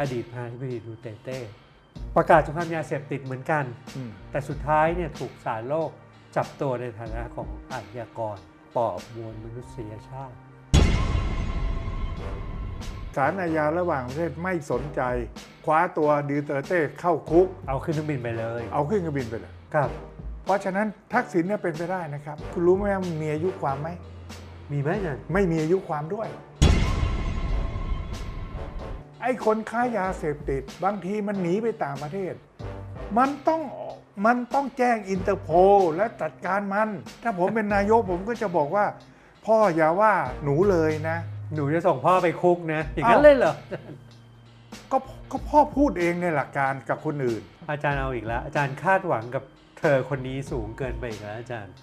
อดีตประธานาธิบดีดูเตเต้ประกาศสงครามยาเสพติดเหมือนกันอืมแต่สุดท้ายเนี่ยถูกศาลโลกจับตัวในฐานะของอาชญากรปอบมวลมนุษยชาติศาลอาญาระหว่างประเทศไม่สนใจ คว้าตัวดูเตอร์เต้เข้าคุก เอาขึ้นเครื่องบินไปเลย เอาขึ้นเครื่องบินไปเลยครับ เพราะฉะนั้นทักษิณเนี่ยเป็นไปได้นะครับ คุณรู้ไหมว่ามันมีอายุความไหมมีไหมอาจารย์ไม่มีอายุความด้วย ไอ้คนค้ายาเสพติด บางทีมันหนีไปต่างประเทศ มันต้องมันต้องแจ้งอินเตอร์โพลและจัดการมัน ถ้าผมเป็นนายกผมก็จะบอกว่า พ่ออย่าว่าหนูเลยนะ หนูจะส่งพ่อไปคุกนะ อย่างนั้นอ้าวเลยเหรอก็ก็พ่อพูดเองในหลักการกับคนอื่น อาจารย์เอาอีกแล้ว อาจารย์คาดหวังกับเธอคนนี้สูงเกินไปอีกแล้วอาจารย์